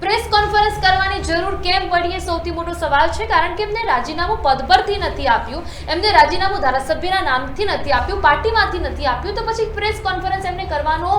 Press conference કરવાની જરૂર કેમ પડી એ સૌથી મોટો સવાલ છે કારણ કે એમને રાજીનામું પદ પરથી નથી આપ્યું એમને રાજીનામું ધારાસભ્યના નામથી નથી આપ્યું પાર્ટીમાંથી નથી આપ્યું તો પછી પ્રેસ કોન્ફરન્સ એમને કરવાનો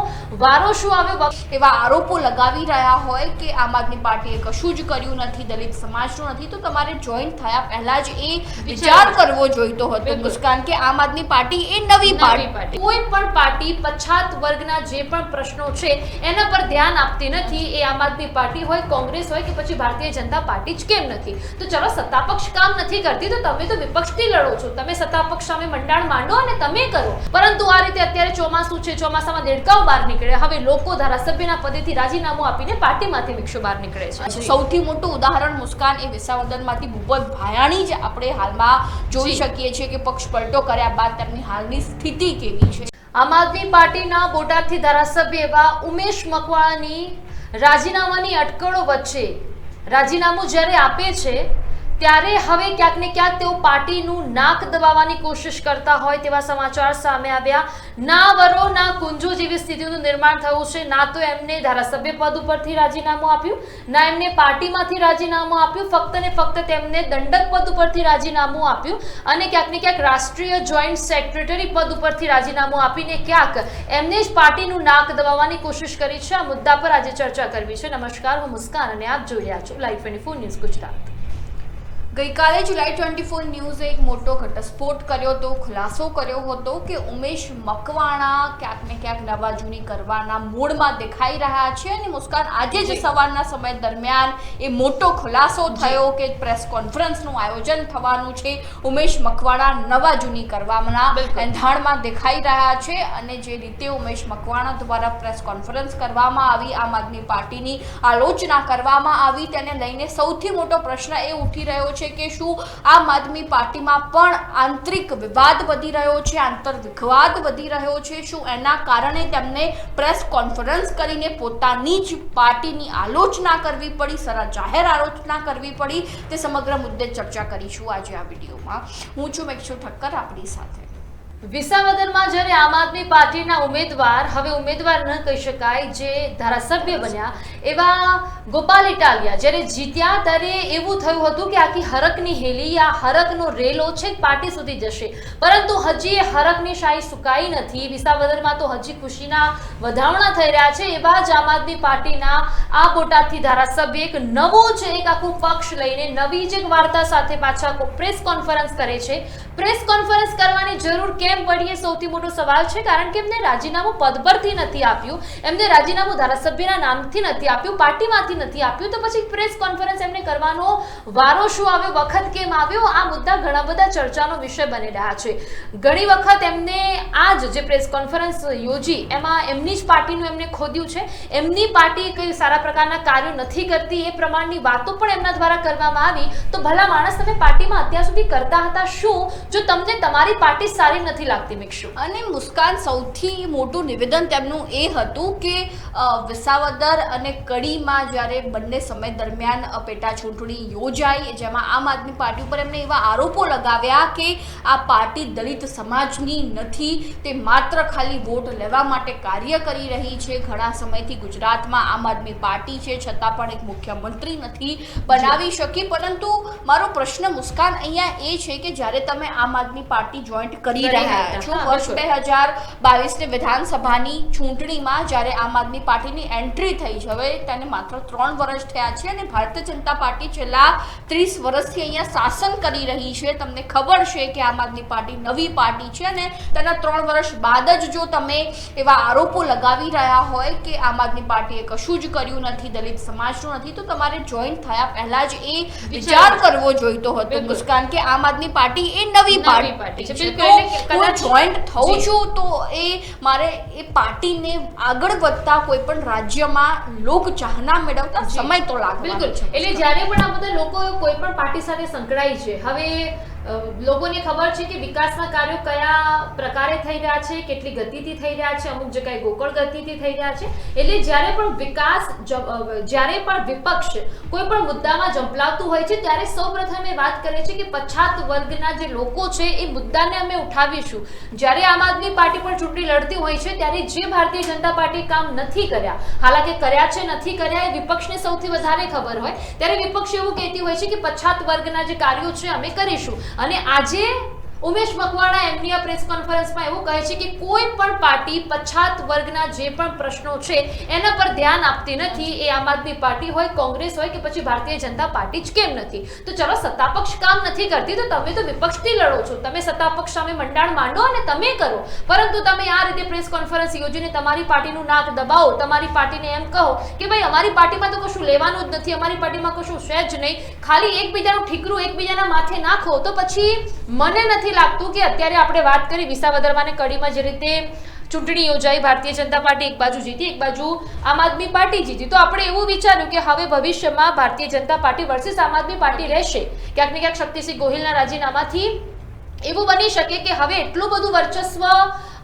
વારો શું આવ્યો એવા આરોપો લગાવી રહ્યા હોય કે આમ આદમી પાર્ટીએ કશું જ કર્યું નથી દલિત સમાજનું નથી તો તમારે જોઈન થયા પહેલા જ એ વિચાર કરવો જોઈતો હતો. મુસ્કાન કે આમ આદમી પાર્ટી એ નવી પાર્ટી. કોઈ પણ પાર્ટી પછાત વર્ગના જે પણ પ્રશ્નો છે એના પર ધ્યાન આપતી નથી એ આમ આદમી પાર્ટી હોય કોંગ્રેસ હોય કે પછી ભારતીય જનતા પાર્ટી જ કેમ નથી? તો ચલો સત્તા પક્ષ કામ નથી કરતી તો તમે તો વિપક્ષથી લડો છો. તમે સત્તા પક્ષ સામે મંડાણ માંડો અને તમે કરો. પરંતુ આ રીતે અત્યારે ચોમાસું છે ચોમાસામાં દેડકાઓ બહાર નીકળે. હવે લોકો ધારાસભ્યના પદેથી રાજીનામું આપીને પાર્ટીમાંથી વિક્ષો બહાર નીકળે છે. સૌથી મોટું ઉદાહરણ મુસ્કાન એ વિસાવદરમાંથી ભૂપત ભાયાણી જ આપણે હાલમાં જોઈ શકીએ છીએ કે પક્ષ પલટો કર્યા બાદ તેમની હાલની સ્થિતિ કેવી છે? આમ આદમી પાર્ટીના બોટાદથી ધારાસભ્ય એવા ઉમેશ મકવાણાની રાજીનામાની અટકળો વચ્ચે. રાજીનામું જ્યારે આપે છે ત્યારે હવે ક્યાંક ને ક્યાંક તેઓ પાર્ટીનું નાક દબાવવાની કોશિશ કરતા હોય તેવા સમાચાર સામે આવ્યા. ના વરો, ના કુંજો જેવી સ્થિતિનું નિર્માણ થયું છે. ના તો એમને ધારાસભ્ય પદ ઉપરથી રાજીનામું આપ્યું, ના એમને પાર્ટીમાંથી રાજીનામું આપ્યું, ફક્ત ને ફક્ત તેમને દંડક પદ ઉપરથી રાજીનામું આપ્યું અને ક્યાંક ને ક્યાંક રાષ્ટ્રીય જોઈન્ટ સેક્રેટરી પદ ઉપરથી રાજીનામું આપીને ક્યાંક એમને જ પાર્ટીનું નાક દબાવવાની કોશિશ કરી છે. આ મુદ્દા પર આજે ચર્ચા કરવી છે. નમસ્કાર, હું મુસ્કાન અને આપ જોઈ રહ્યા છો live twenty four news Gujarat. ગઈકાલે જુલાઈ ટ્વેન્ટી ફોર ન્યૂઝે એક મોટો ઘટસ્ફોટ કર્યો હતો. ખુલાસો કર્યો હતો કે ઉમેશ મકવાણા ક્યાંક ને ક્યાંક નવા જૂની કરવાના મૂડમાં દેખાઈ રહ્યા છે અને મુસ્કાન આજે જ સવારના સમય દરમિયાન એ મોટો ખુલાસો થયો કે પ્રેસ કોન્ફરન્સનું આયોજન થવાનું છે. ઉમેશ મકવાણા નવા જૂની કરવાના. એંધાણમાં દેખાઈ રહ્યા છે અને જે રીતે ઉમેશ મકવાણા દ્વારા પ્રેસ કોન્ફરન્સ કરવામાં આવી આમ આદમી પાર્ટીની આલોચના કરવામાં આવી તેને લઈને સૌથી મોટો પ્રશ્ન એ ઉઠી રહ્યો છે કે શું આમ આદમી પાર્ટીમાં પણ આંતરિક વિવાદ વધી રહ્યો છે આંતર વિવાદ વધી રહ્યો છે, શું એના કારણે તેમને પ્રેસ કોન્ફરન્સ કરીને પોતાની જ પાર્ટીની આલોચના કરવી પડી, સરા જાહેર આલોચના કરવી પડી તે સમગ્ર મુદ્દે ચર્ચા કરીશું આજે આ વિડીયોમાં. હું છું મેક્ષુ ઠક્કર આપણી સાથે. વિસાવદરમાં જ્યારે આમ આદમી પાર્ટીના ઉમેદવાર, હવે ઉમેદવાર ન કહી શકાય, જે ધારાસભ્ય બન્યા, એવા ગોપાલ ઇટાલિયા, જ્યારે જીત્યા ત્યારે એવું થયું હતું કે આખી હરકની હેલી, આ હરકનો રેલો છે પાર્ટી સુધી જશે. પરંતુ હજી એ હરકની શાહી સુકાઈ નથી. વિસાવદરમાં તો હજી ખુશીના વધામણા થઈ રહ્યા છે. એવા જ આમ આદમી પાર્ટીના આ બોટાદથી ધારાસભ્ય એક નવો જ એક આખું પક્ષ લઈને નવી જ એક વાર્તા સાથે પાછા પ્રેસ કોન્ફરન્સ કરે છે. પ્રેસ કોન્ફરન્સ કરવાની જરૂર કેમ પડી એ સૌથી મોટો સવાલ છે? કારણ કે એમને રાજીનામું પદ પરથી નથી આપ્યું. એમને રાજીનામું ધારાસભ્યના નામથી નથી આપ્યું, પાર્ટીમાંથી નથી આપ્યું. તો પછી પ્રેસ કોન્ફરન્સ એમને કરવાનો વારો શું આવ્યો? વખત કેમ આવ્યો? આ મુદ્દા ઘણા બધા ચર્ચાનો વિષય બની રહ્યા છે. ઘણી વખત એમને જ જે પ્રેસ કોન્ફરન્સ યોજી, એમાં એમની જ પાર્ટીનું એમને ખોદ્યું છે. એમની પાર્ટી કઈ સારા પ્રકારના કાર્યો નથી કરતી, એ પ્રમાણની વાતો પણ એમના દ્વારા કરવામાં આવી. તો ભલા માણસ તમે પાર્ટીમાં અત્યાર સુધી કરતા હતા શું? જો તમને તમારી પાર્ટી સારી નથી લાગતી મિક્ષુ અને મુસ્કાન સૌથી મોટું નિવેદન તેમનું એ હતું કે વિસાવદર અને કડીમાં જ્યારે બંને સમય દરમિયાન પેટા ચૂંટણી યોજાઈ જેમાં આમ આદમી પાર્ટી ઉપર એમણે એવા આરોપો લગાવ્યા કે આ પાર્ટી દલિત સમાજની નથી તે માત્ર ખાલી વોટ લેવા માટે કાર્ય કરી રહી છે. ઘણા સમયથી ગુજરાતમાં આમ આદમી પાર્ટી છે છતાં પણ એક મુખ્યમંત્રી નથી બનાવી શકી. પરંતુ મારો પ્રશ્ન મુસ્કાન અહીંયા એ છે કે જ્યારે તમે આમ આદમી પાર્ટી જોઈન્ટ કરી રહ્યા. છો વર્ષ બે હજાર બાવીસની વિધાનસભાની ચૂંટણીમાં જ્યારે આમ આદમી પાર્ટીની એન્ટ્રી થઈ છે હવે તેને માત્ર ત્રણ વર્ષ થયા છે અને ભારતીય જનતા પાર્ટી છેલ્લા ત્રીસ વર્ષથી અહીંયા શાસન કરી રહી છે તમને ખબર છે કે આમ આદમી પાર્ટી નવી પાર્ટી છે અને તેના ત્રણ વર્ષ બાદ જ જો તમે એવા આરોપો લગાવી રહ્યા હોય કે આમ આદમી પાર્ટીએ કશું જ કર્યું નથી દલિત સમાજનું નથી તો તમારે જોઈન થયા પહેલા જ એ વિચાર કરવો જોઈતો હતો. મુસ્કાન કે આમ આદમી પાર્ટી એ નવી નવી પાર્ટી. છે. બિલકુલ, કદાચ- જોઈન્ટ થઉં છું તો એ મારે એ પાર્ટીને આગળ વધતા કોઈ પણ રાજ્યમાં લોક ચાહના મેળવતા સમય તો લાગે બિલકુલ. એટલે જ્યારે પણ આ બધા લોકો કોઈ પણ પાર્ટી સાથે સંકળાય છે હવે લોકોને ખબર છે કે વિકાસના કાર્યો કયા પ્રકારે થઈ રહ્યા છે, કેટલી ગતિથી થઈ રહ્યા છે, અમુક જગ્યાએ ગોકળ ગતિથી થઈ રહ્યા છે. એટલે જ્યારે પણ વિકાસ જ્યારે પણ વિપક્ષ કોઈ પણ મુદ્દામાં ઝંપલાવતું હોય છે, ત્યારે સૌપ્રથમ એ વાત કરે છે કે પછાત વર્ગના જે લોકો છે, એ મુદ્દાને અમે ઉઠાવીશું. જ્યારે આમ આદમી પાર્ટી પણ ચૂંટણી લડતી હોય છે, ત્યારે જે ભારતીય જનતા પાર્ટી કામ નથી કર્યા, હાલાકે કર્યા છે, નથી કર્યા, એ વિપક્ષને સૌથી વધારે ખબર હોય. ત્યારે વિપક્ષ એવું કહેતી હોય છે કે પછાત વર્ગના જે કાર્યો છે, અમે કરીશું. અને આજે ઉમેશ મકવાણા એમની આ પ્રેસ કોન્ફરન્સમાં એવું કહે છે કે કોઈ પણ પાર્ટી પછાત વર્ગના જે પણ પ્રશ્નો છે, એના પર ધ્યાન આપતી નથી. એ આમ આદમી પાર્ટી હોય, કોંગ્રેસ હોય કે પછી ભારતીય જનતા પાર્ટી જ કેમ નથી? તો ચલો, સત્તાપક્ષ કામ નથી કરતી, તો તમે તો વિપક્ષથી લડો છો. તમે સત્તાપક્ષ સામે મંડાણ માંડો અને તમે કરો. પરંતુ તમે આ રીતે પ્રેસ કોન્ફરન્સ યોજીને તમારી પાર્ટીનું નાક દબાવો, તમારી પાર્ટીને એમ કહો કે ભાઈ, અમારી પાર્ટીમાં તો કશું લેવાનું જ નથી, અમારી પાર્ટીમાં કશું છે જ નહીં. ખાલી એકબીજાનું ઠીકરું એકબીજાના માથે નાખો, તો પછી મને નથી લાગતું કે અત્યારે આપણે વાત કરી વિસાવદરમાં અને કડીમાં જે રીતે ચૂંટણી યોજાઈ, ભારતીય જનતા પાર્ટી એક બાજુ જીતી, એક બાજુ આમ આદમી પાર્ટી જીતી. તો આપણે એવું વિચાર્યું કે હવે ભવિષ્યમાં ભારતીય જનતા પાર્ટી વર્સિસ આમ આદમી પાર્ટી રહેશે. ક્યાંક ને ક્યાંક શક્તિસિંહ ગોહિલના રાજીનામાથી એવું બની શકે કે હવે એટલું બધું વર્ચસ્વ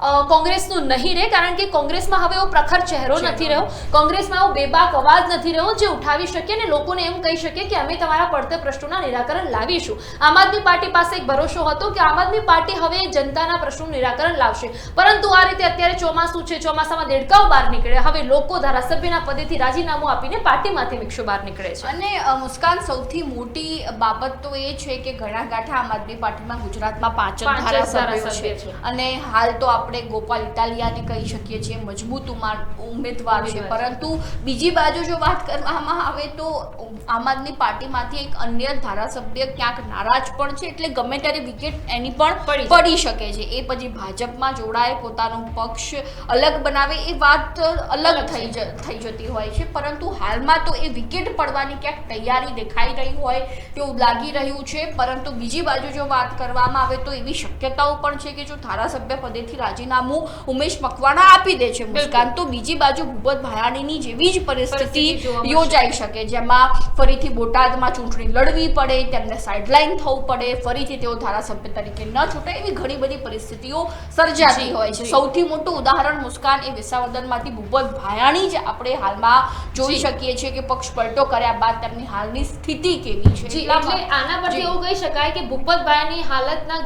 કોંગ્રેસનું નહીં રહે કારણ કે કોંગ્રેસમાં હવે એવો પ્રખર ચહેરો નથી રહ્યો. કોંગ્રેસમાં એવો બેબાક અવાજ નથી રહ્યો જે ઉઠાવી શકે અને લોકોને એમ કહી શકે કે અમે તમારા પડતર પ્રશ્નોના નિરાકરણ લાવીશું. આમ આદમી પાર્ટી પાસે એક ભરોસો હતો કે આમ આદમી પાર્ટી હવે જનતાના પ્રશ્નોનું નિરાકરણ લાવશે. પરંતુ આ રીતે અત્યારે ચોમાસું છે ચોમાસામાં દેડકાઓ બહાર નીકળે. હવે લોકો ધારાસભ્યના પદેથી રાજીનામું આપીને પાર્ટીમાંથી મિક્ષો બહાર નીકળે છે. અને મુસ્કાન સૌથી મોટી બાબત તો એ છે કે ઘણા ગાંઠા આમ આદમી પાર્ટીમાં ગુજરાતમાં પાંચ ધારાસભ્યો છે. છે. અને હાલ તો આપણે ગોપાલ ઇટાલિયાને કહી શકીએ છીએ મજબૂત ઉમા- ઉમેદવાર છે. પરંતુ બીજી બાજુ જો વાત કરવામાં આવે તો આમ આદમી પાર્ટીમાંથી એક અન્ય ધારાસભ્ય ક્યાંક નારાજ પણ છે એટલે ગમે ત્યારે વિકેટ એની પણ પડી શકે. છે. એ પછી ભાજપમાં જોડાય પોતાનો પક્ષ અલગ બનાવે એ વાત અલગ થઈ જ થઈ જતી હોય છે. પરંતુ હાલમાં તો એ વિકેટ પડવાની ક્યાંક તૈયારી દેખાઈ રહી હોય તેવું લાગી રહ્યું છે. પરંતુ બીજી બાજુ જો વાત કરવામાં આવે તો એવી શક્યતાઓ પણ છે કે જો ધારાસભ્ય પદેથી રાજીનામું ઉમેશ મકવાણા આપી દે છે. મુસ્કાન તો બીજી બાજુ ભૂપત ભાયાણીની જેવી જ પરિસ્થિતિ. યોજાઈ શકે જેમાં ફરીથી બોટાદમાં ચૂંટણી લડવી પડે તેમને સાઇડલાઇન થવું પડે ફરીથી તેઓ ધારાસભ્ય તરીકે ન છૂટે એવી ઘણી બધી પરિસ્થિતિઓ સર્જાતી હોય છે. સૌથી મોટું ઉદાહરણ મુસ્કાન એ વિસાવદરમાંથી ભૂપત ભાયાણી જ આપણે હાલમાં જોઈ શકીએ છીએ કે પક્ષ પલટો કર્યા બાદ તેમની હાલની સ્થિતિ કેવી છે. એટલે આના પરથી એવું કહી શકાય કે ભૂપત ભાયાની હાલતના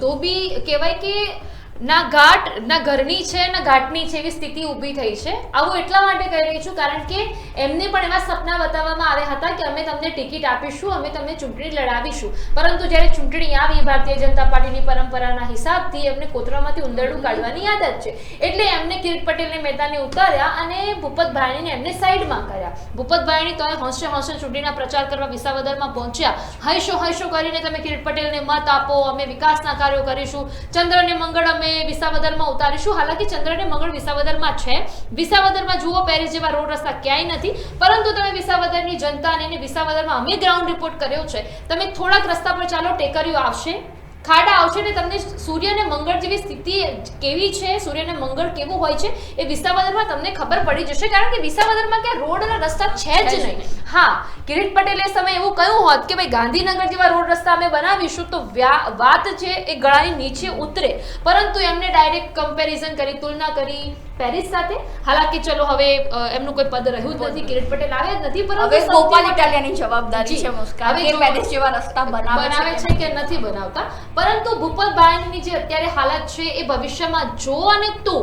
ધોબી કહેવાય કે ના ઘાટ, ના ઘરની છે, ના ઘાટની છે એવી સ્થિતિ ઊભી થઈ છે. આવું એટલા માટે કહી રહી છું કારણ કે એમને પણ એવા સપના બતાવવામાં આવ્યા હતા કે અમે તમને ટિકિટ આપીશું, અમે તમને ચૂંટણી લડાવીશું. પરંતુ જ્યારે ચૂંટણી આવી, ભારતીય જનતા પાર્ટીની પરંપરાના હિસાબથી એમને કોતરામાંથી ઉંદરડું કાઢવાની આદત છે. એટલે એમને કિરીટ પટેલને મેદાને ઉતાર્યા અને ભૂપતભાઈને એમને સાઈડમાં કર્યા. ભૂપતભાઈની તો હોંશે હોંશે ચૂંટણીના પ્રચાર કરવા વિસાવદરમાં પહોંચ્યા. હૈશો હૈશો કરીને તમે કિરીટ પટેલને મત આપો, અમે વિકાસના કાર્યો કરીશું. ચંદ્રને મંગળ, અમે વિસાવદરમાં ઉતારીશું. હાલાકી ચંદ્ર અને મંગળ વિસાવદરમાં છે. વિસાવદરમાં જુઓ પેરિસ જેવા રોડ રસ્તા ક્યાંય નથી. પરંતુ તમે વિસાવદરની જનતાને વિસાવદરમાં અમે ગ્રાઉન્ડ રિપોર્ટ કર્યો છે. તમે થોડાક રસ્તા પર ચાલો, ટેકરીઓ આવશે. ખાડા આવશે ને તમને સૂર્ય અને મંગળ જેવી સ્થિતિ કેવી છે સૂર્ય અને મંગળ કેવું હોય છે એ વિસાવદરમાં તમને ખબર પડી જશે કારણ કે વિસાવદરમાં ક્યાં રોડ અને રસ્તા છે જ નહીં. હા કિરીટ પટેલે સમય એવું કહ્યું હોત કે ભાઈ ગાંધીનગર જેવા રોડ રસ્તા અમે બનાવીશું તો વાત છે એ ગળાની નીચે ઉતરે. પરંતુ એમને ડાયરેક્ટ કમ્પેરિઝન કરી તુલના કરી પેરિસ સાથે. હાલાકી ચલો હવે એમનું કોઈ પદ રહ્યું જ નથી કિરીટ પટેલ આવે જ નથી પરંતુ હવે ગોપાલ ઇટાલિયાની જવાબદારી છે મુસ્કાન હવે કે પેરિસ જેવા રસ્તા બનાવે છે કે નથી બનાવતા. પરંતુ ભૂપતભાઈની જે અત્યારે હાલત છે એ ભવિષ્યમાં જો અને તો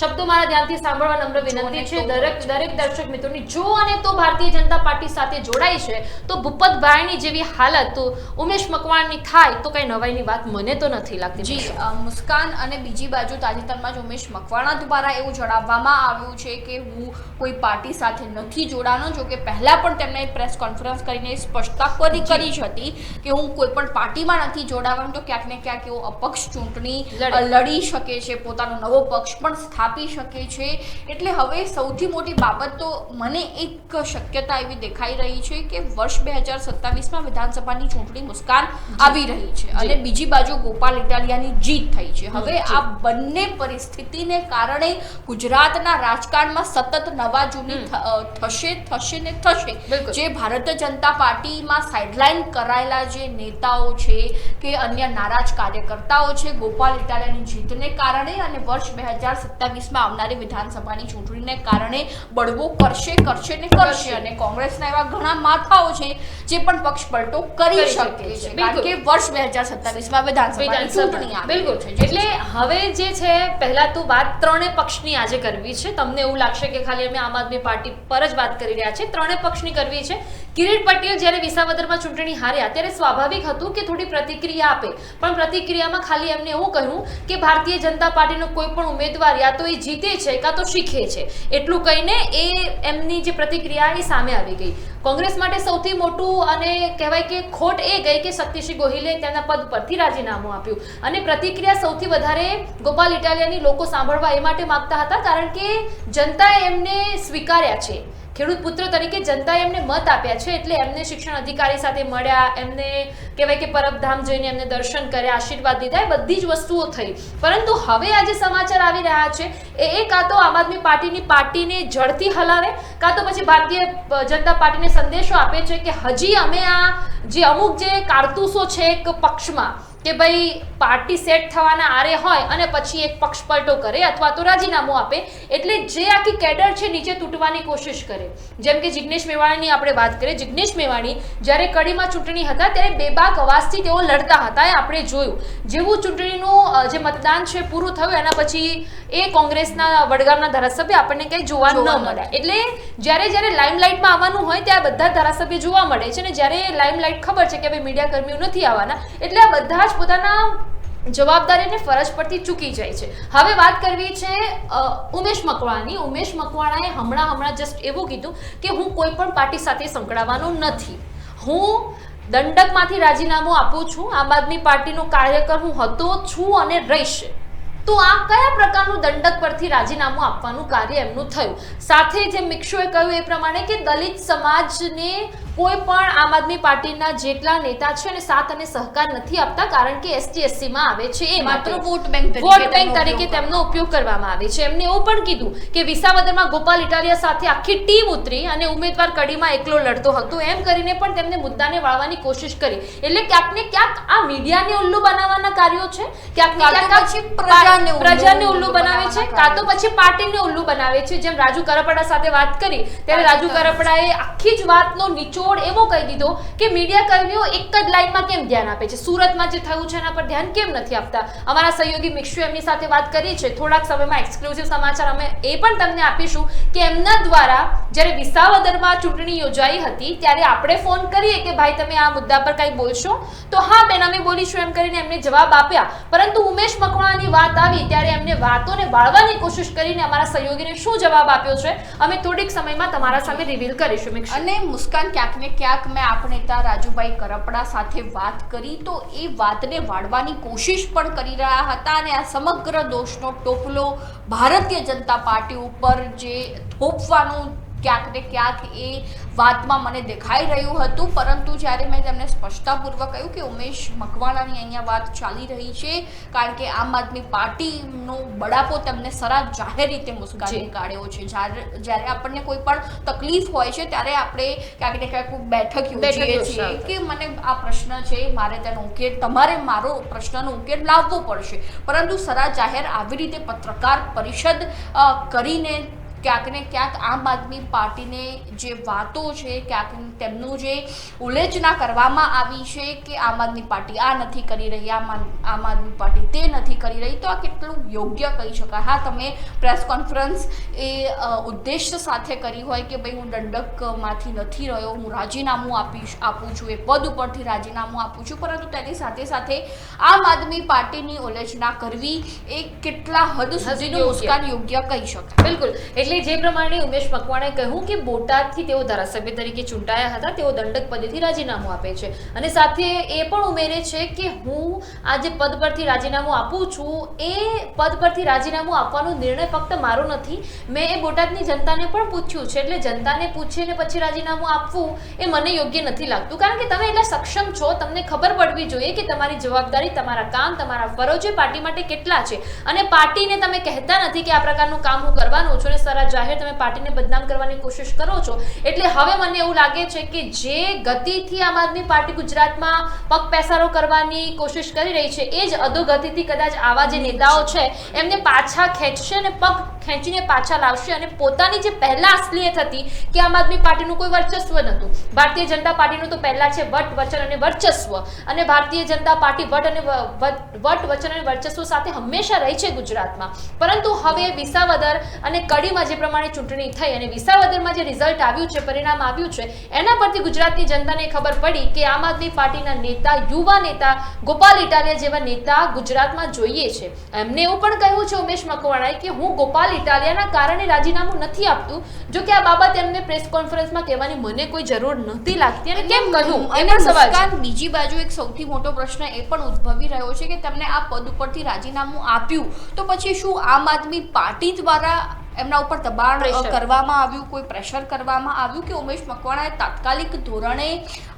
શબ્દો મારા ધ્યાનથી સાંભળવા નમ્ર વિનંતી છે. દરેક દરેક દર્શક મિત્રોની જો અને તો ભારતીય જનતા પાર્ટી સાથે જોડાય છે તો ભૂપતભાઈની જેવી હાલત ઉમેશ મકવાણની થાય તો કઈ નવાઈની વાત મને તો નથી લાગતી. જી મુસ્કાન અને બીજી બાજુ તાજેતરમાં જ ઉમેશ મકવાણા દ્વારા એવું જણાવવામાં આવ્યું છે કે હું કોઈ પાર્ટી સાથે નથી જોડાનો જો કે પહેલાં પણ તેમણે પ્રેસ કોન્ફરન્સ કરીને સ્પષ્ટતા કરી કરી જ હતી કે હું કોઈ પણ પાર્ટીમાં નથી જોડાવાનું તો ક્યાંક ને ક્યાંક એવો અપક્ષ ચૂંટણી લડી શકે છે પોતાનો નવો પક્ષ પણ સ્થાપી શકે છે. એટલે હવે સૌથી મોટી બાબત તો મને એક શક્યતા એવી દેખાઈ રહી છે કે વર્ષ બે હજાર સત્તાવીસમાં વિધાનસભાની ચૂંટણી મુસ્કાન આવી રહી છે અને બીજી બાજુ ગોપાલ ઇટાલિયાની જીત થઈ છે. હવે આ બંને પરિસ્થિતિને કારણે ગુજરાતના રાજકારણમાં સતત નવા જૂની થશે થશે ને થશે. જે ભારતીય જનતા પાર્ટીમાં સાઇડલાઇન કરાયેલા જે નેતાઓ છે કે અન્ય નારાજ કાર્યકર્તાઓ છે ગોપાલ ઇટાલિયાની જીતને કારણે અને વર્ષ બે હજાર સત્તાવીસમાં આવનારી વિધાનસભાની ચૂંટણીને કારણે બળવો કરશે કરશે ને કરશે. અને કોંગ્રેસના એવા ઘણા માથાઓ છે જે પણ પક્ષ પલટો કરી શકે છે. કારણ કે વર્ષ બે હજાર સત્તાવીસમાં ચૂંટણી વિધાનસભા આવે. બિલકુલ છે. એટલે હવે જે છે પહેલા તો વાત ત્રણે પક્ષની આજે કરવી છે. તમને એવું લાગશે કે ખાલી અમે આમ આદમી પાર્ટી પર જ વાત કરી રહ્યા છે ત્રણે પક્ષની કરવી છે. કિરીટ પટેલ જ્યારે વિસાવદરમાં ચૂંટણી હાર્યા ત્યારે સ્વાભાવિક હતું કે થોડી પ્રતિક્રિયા આપે. પણ પ્રતિક્રિયામાં ખાલી એમને એવું કહ્યું કે ભારતીય જનતા પાર્ટીનો કોઈ પણ ઉમેદવાર યા તો એ જીતે છે કાં તો શીખે છે. એટલું કહીને એ એમની જે પ્રતિક્રિયા એ સામે આવી ગઈ. કોંગ્રેસ માટે સૌથી મોટું અને કહેવાય કે ખોટ એ ગઈ કે શક્તિસિંહ ગોહિલે તેના પદ પરથી રાજીનામું આપ્યું. અને પ્રતિક્રિયા સૌથી વધારે ગોપાલ ઇટાલિયાની લોકો સાંભળવા એ માટે માંગતા હતા, કારણ કે જનતાએ એમને સ્વીકાર્યા છે. ખેડૂત પુત્ર તરીકે જનતાએ એમને મત આપ્યા છે એટલે એમને શિક્ષણ અધિકારી સાથે મળ્યા, એમને કહેવાય કે પરબધામ જઈને એમને દર્શન કર્યા, આશીર્વાદ દીધા એ બધી જ વસ્તુઓ થઈ. પરંતુ હવે આ જે સમાચાર આવી રહ્યા છે, એ એ કાં તો આમ આદમી પાર્ટીની પાર્ટીને જડથી હલાવે, કાં તો પછી ભારતીય જનતા પાર્ટીને સંદેશો આપે છે કે હજી અમે આ જે અમુક જે કારતૂસો છે એક પક્ષમાં કે ભાઈ પાર્ટી સેટ થવાના આરે હોય અને પછી એક પક્ષપલટો કરે અથવા તો રાજીનામું આપે એટલે જે આખી કેડર છે નીચે તૂટવાની કોશિશ કરે. જેમ કે જિગ્નેશ મેવાણીની આપણે વાત કરીએ જિગ્નેશ મેવાણી જ્યારે કડીમાં ચૂંટણી હતા ત્યારે બેબાક અવાજથી તેઓ લડતા હતા એ આપણે જોયું. જેવું ચૂંટણીનું જે મતદાન છે પૂરું થયું એના પછી એ કોંગ્રેસના વડગામના ધારાસભ્ય આપણને કંઈ જોવા ન મળ્યા. એટલે જ્યારે જ્યારે લાઇમલાઇટમાં આવવાનું હોય ત્યારે બધા ધારાસભ્ય જોવા મળે છે અને જ્યારે લાઇમલાઇટ ખબર છે કે ભાઈ મીડિયા કર્મીઓ નથી આવવાના એટલે આ બધા જ પોતાના જવાબદારીને ફરજ પરથી ચૂકી જાય છે. હવે વાત કરવી છે ઉમેશ મકવાણાની. ઉમેશ મકવાણાએ હમણાં હમણાં જસ્ટ એવું કીધું કે હું કોઈ પણ પાર્ટી સાથે સંકળાવાનો નથી. હું દંડકમાંથી રાજીનામું આપું છું, આમ આદમી પાર્ટીનો કાર્યકર હું હતો, છું અને રહીશ. તો આ કયા પ્રકારનું દંડક પરથી રાજીનામું આપવાનું કાર્ય એમનું થયું? સાથે જે મિક્ષુએ કહ્યું એ પ્રમાણે કે દલિત સમાજને કોઈ પણ આમ આદમી પાર્ટીના જેટલા નેતા છે અને સાથ અને સહકાર નથી આપતા કારણ કે એસટી એસસીમાં આવે છે એ માત્ર વોટ બેંક તરીકે વોટ બેંક તરીકે તેમનો ઉપયોગ કરવામાં આવે છે. એમને એવું પણ કીધું કે વિસાવદરમાં ગોપાલ ઇટાલિયા સાથે આખી ટીમ ઉતરી અને ઉમેદવાર કડીમાં એકલો લડતો હતો. એમ કરીને પણ તેમને મુદ્દાને વાળવાની કોશિશ કરી. એટલે ક્યાંક ને ક્યાંક આ મીડિયાને ઉલ્લુ બનાવવાના કાર્યો છે. ક્યાંક ને ક્યાંક પ્રજાને પ્રજાને ઉલ્લુ બનાવે છે કાં તો પછી પાર્ટીને ઉલ્લુ બનાવે છે. જેમ રાજુ કરપડા સાથે વાત કરી ત્યારે રાજુ કરપડાએ આખી જ વાતનો નિચોડ એવો કહી દીધો કે મીડિયા કર્મીઓ એક જ લાઈનમાં કેમ ધ્યાન આપે છે? સુરતમાં જે થયું છે એના પર ધ્યાન કેમ નથી આપતા? અમારા સહયોગી મિક્ષુ એમની સાથે વાત કરી છે. થોડાક સમયમાં એક્સક્લુઝિવ સમાચાર અમે એ પણ તમને આપીશું કે એમના દ્વારા જ્યારે વિસાવદરમાં ચૂંટણી યોજાઈ હતી, ત્યારે આપણે ફોન કરીએ કે ભાઈ, તમે આ મુદ્દા પર કંઈ બોલશો? તો હા, બેન, અમે બોલીશું એમ કરીને એમને જવાબ આપ્યા. પરંતુ ઉમેશ મકવાણાની વાત આવી, ત્યારે એમને વાતોને વાળવાની કોશિશ કરીને અમારા સહયોગીને શું જવાબ આપ્યો છે? અમે થોડીક સમયમાં તમારા સામે રિવીલ કરીશું અને મુસ્કાન ક્યાંક ને ક્યાંક મેં આપ નેતા રાજુભાઈ કરપડા સાથે વાત કરી તો એ વાતને વાળવાની કોશિશ પણ કરી રહ્યા હતા અને આ સમગ્ર દોષનો ટોપલો ભારતીય જનતા પાર્ટી ઉપર જે થોપવાનું ક્યાંક ને ક્યાંક એ વાતમાં મને દેખાઈ રહ્યું હતું. પરંતુ જ્યારે મેં તેમને સ્પષ્ટતાપૂર્વક કહ્યું કે ઉમેશ મકવાણાની અહીંયા વાત ચાલી રહી છે કારણ કે આમ આદમી પાર્ટીનો બડાપો તેમને સરા જાહેર રીતે મુસ્કાવી. કાઢ્યો છે. જ્યારે જ્યારે આપણને કોઈ પણ તકલીફ હોય છે ત્યારે આપણે ક્યાંક ને ક્યાંક બેઠક બેઠક યોજીએ છીએ કે મને આ પ્રશ્ન છે મારે તેનો ઉકેલ તમારે મારો પ્રશ્નનો ઉકેલ લાવવો પડશે. પરંતુ સરા જાહેર આવી રીતે પત્રકાર પરિષદ કરીને ક્યાંક ને ક્યાંક આમ આદમી પાર્ટીને જે વાતો છે ક્યાંક તેમનું જે ઉલ્લેખના કરવામાં આવી છે કે આમ આદમી પાર્ટી આ નથી કરી રહી આમ આદમી પાર્ટી તે નથી કરી રહી તો આ કેટલું યોગ્ય કહી શકાય. હા તમે પ્રેસ કોન્ફરન્સ એ ઉદ્દેશ સાથે કરી હોય કે ભાઈ હું દંડકમાંથી નથી રહ્યો હું રાજીનામું આપીશ આપું છું એ પદ ઉપરથી રાજીનામું આપું છું પરંતુ તેની સાથે સાથે આમ આદમી પાર્ટીની ઉલ્લેખના કરવી એ કેટલા હદ સુધીનું. મુસ્કાન યોગ્ય કહી શકાય. બિલકુલ. એટલે એટલે જે પ્રમાણે ઉમેશ મકવાણાએ કહ્યું કે બોટાદથી તેઓ ધારાસભ્ય તરીકે ચૂંટાયા હતા, તેઓ દંડક પદેથી રાજીનામું આપે છે. અને સાથે એ પણ ઉમેરે છે કે હું આ જે પદ પરથી રાજીનામું આપું છું, એ પદ પરથી રાજીનામું આપવાનો નિર્ણય ફક્ત મારો નથી, મેં એ બોટાદની જનતાને પણ પૂછ્યું છે. એટલે જનતાને પૂછીને પછી રાજીનામું આપવું એ મને યોગ્ય નથી લાગતું. કારણ કે તમે એટલા સક્ષમ છો, તમને ખબર પડવી જોઈએ કે તમારી જવાબદારી, તમારા કામ, તમારા ફરજો પાર્ટી માટે કેટલા છે. અને પાર્ટીને તમે કહેતા નથી કે આ પ્રકારનું કામ હું કરવાનું છું અને સારા જાહેર તમે પાર્ટીને બદનામ કરવાની કોશિશ કરો છો. એટલે હવે મને એવું લાગે છે કે જે ગતિથી આમ આદમી પાર્ટી ગુજરાતમાં પગ પેસારો કરવાની કોશિશ કરી રહી છે, એ જ અધોગતિથી કદાચ આવા જે નેતાઓ છે, એમને પાછા ખેંચશે અને પગ ખેંચીને પાછા લાવશે અને પોતાની જે પહેલા અસલિયત હતી કે આમ આદમી પાર્ટીનું કોઈ વર્ચસ્વ નહોતું. ભારતીય જનતા પાર્ટીનું તો પહેલા છે વટ વચન અને વર્ચસ્વ. અને ભારતીય જનતા પાર્ટી વટ અને વટ વચન અને વર્ચસ્વ સાથે હંમેશા રહી છે ગુજરાતમાં. પરંતુ હવે વિસાવદર અને કડીમાં જે પ્રમાણે ચૂંટણી થઈ અને વિસાવદરમાં જે રિઝલ્ટ આવ્યું છે, પરિણામ આવ્યું છે, એના પરથી ગુજરાતની જનતાને ખબર પડી કે આમ આદમી પાર્ટીના નેતા, યુવા નેતા, ગોપાલ ઇટાલિયા જેવા નેતા ગુજરાતમાં જોઈએ છે. એમને એવું પણ કહ્યું છે ઉમેશ મકવાણાએ કે હું ગોપાલ ઇટાલિયાના કારણે રાજીનામું નથી આપતું જો કે આ બાબત એમને પ્રેસ કોન્ફરન્સમાં કહેવાની મને કોઈ જરૂર નહોતી લાગતી. અને કેમ કહ્યું એ અને પણ સવાલ બીજી બાજુ એક સૌથી મોટો પ્રશ્ન એ પણ ઉદ્ભવી રહ્યો છે કે તમને આ પદ ઉપરથી રાજીનામું આપ્યું. તો પછી શું આમ આદમી પાર્ટી દ્વારા એમના ઉપર દબાણ કરવામાં આવ્યું કોઈ પ્રેશર કરવામાં આવ્યું કે ઉમેશ મકવાણાએ તાત્કાલિક ધોરણે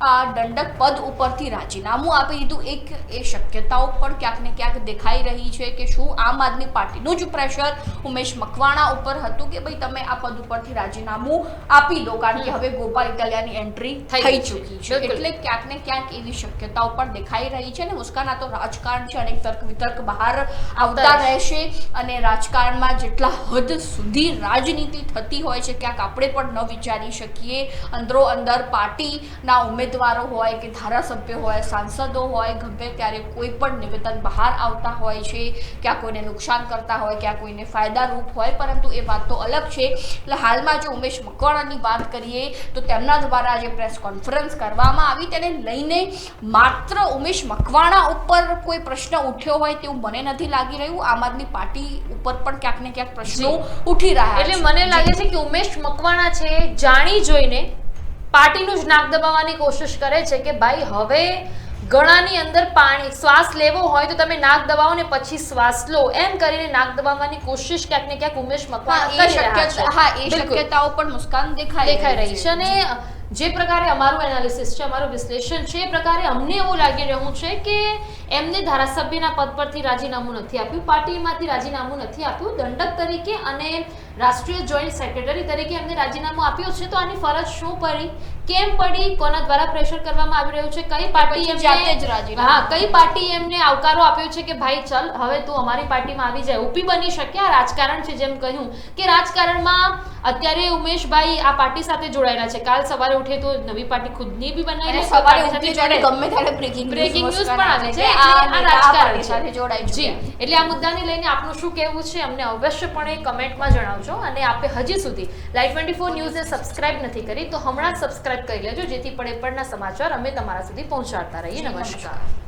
આ દંડક પદ ઉપરથી રાજીનામું આપી દીધું? એક એ શક્યતાઓ પણ ક્યાંક ને ક્યાંક દેખાઈ રહી છે કે શું આમ આદમી પાર્ટીનું જ પ્રેશર ઉમેશ મકવાણા ઉપર હતું કે ભાઈ તમે આ પદ ઉપરથી રાજીનામું આપી દો? કારણ કે હવે ગોપાલ ઇટાલિયાની એન્ટ્રી થઈ. ચૂકી છે. એટલે ક્યાંક ને ક્યાંક એવી શક્યતાઓ પણ દેખાઈ રહી છે અને મુસ્કાન આ તો રાજકારણ છે અનેક તર્ક વિતર્ક બહાર આવતા રહેશે અને રાજકારણમાં જેટલા હદ સુધી રાજનીતિ થતી હોય છે, ક્યાંક આપણે પણ ન વિચારી શકીએ. અંદરો અંદર પાર્ટીના ઉમેદવારો હોય કે ધારાસભ્ય હોય, સાંસદો હોય, ગમે ત્યારે કોઈ પણ નિવેદન બહાર આવતા હોય છે, ક્યાં કોઈને નુકસાન કરતા હોય, ક્યાં કોઈને ફાયદારૂપ હોય, પરંતુ એ વાત તો અલગ છે. એટલે હાલમાં જો ઉમેશ મકવાણાની વાત કરીએ, તો તેમના દ્વારા જે પ્રેસ કોન્ફરન્સ કરવામાં આવી, તેને લઈને માત્ર ઉમેશ મકવાણા ઉપર કોઈ પ્રશ્ન ઉઠ્યો હોય તેવું મને નથી લાગી રહ્યું. આમ આદમી પાર્ટી ઉપર પણ ક્યાંક ને ક્યાંક પ્રશ્નો ઉઠી રહ્યા એટલે મને લાગે છે કે ઉમેશ મકવાણા છે જાણી જોઈને પાર્ટીનું જ નાક દબાવવાની કોશિશ કરે છે કે ભાઈ હવે ગળાની અંદર પાણી શ્વાસ લેવો હોય તો તમે નાક દબાવો ને પછી શ્વાસ લો. એમ કરીને નાક દબાવવાની કોશિશ ક્યાંક ને ક્યાંક ઉમેશ મકવાણા એ કરી રહ્યા શક્યતા છે. હા એ શક્યતાઓ પણ મુસ્કાન દેખાઈ દેખાઈ રહી છે અને જે પ્રકારે અમારું એનાલિસિસ છે, અમારું વિશ્લેષણ છે, એ પ્રકારે અમને એવું લાગી રહ્યું છે કે એમને ધારાસભ્યના પદ પરથી રાજીનામું નથી આપ્યું, પાર્ટીમાંથી રાજીનામું નથી આપ્યું. દંડક તરીકે અને રાષ્ટ્રીય જોઈન્ટ સેક્રેટરી તરીકે એમને રાજીનામું આપ્યું છે, તો આની ફરજ શું પડી? કેમ પડી કોના દ્વારા પ્રેશર કરવામાં આવી રહ્યું છે કઈ પાર્ટી જાતે જ રાજી હા કઈ પાર્ટી એમને આવકારો આપ્યો છે કે ભાઈ ચલ હવે તું અમારી પાર્ટીમાં આવી જાય. ઉપી બની શકે આ રાજકારણ છે જેમ કહ્યું કે રાજકારણમાં અત્યારે ઉમેશભાઈ આ પાર્ટી સાથે જોડાયેલા છે. કાલ સવારે ઉઠે તો નવી પાર્ટી ખુદની બી બનાવી સવારે ઉઠે જોડે ગમે ત્યારે બ્રેકિંગ બ્રેકિંગ ન્યૂઝ પણ આવે છે. આ રાજકારણ સાથે છે જી. એટલે આ મુદ્દાને લઈને આપનું શું કહેવું છે અમને અવશ્યપણે કમેન્ટમાં જણાવજો અને આપે હજી સુધી લાઈવ ટ્વેન્ટી ફોર ન્યૂઝને સબસ્ક્રાઇબ નથી કરી તો હમણાં જ સબસ્ક્રાઇબ કરી લેજો જેથી પડે પડના સમાચાર અમે તમારા સુધી પહોંચાડતા રહીએ નમસ્કાર.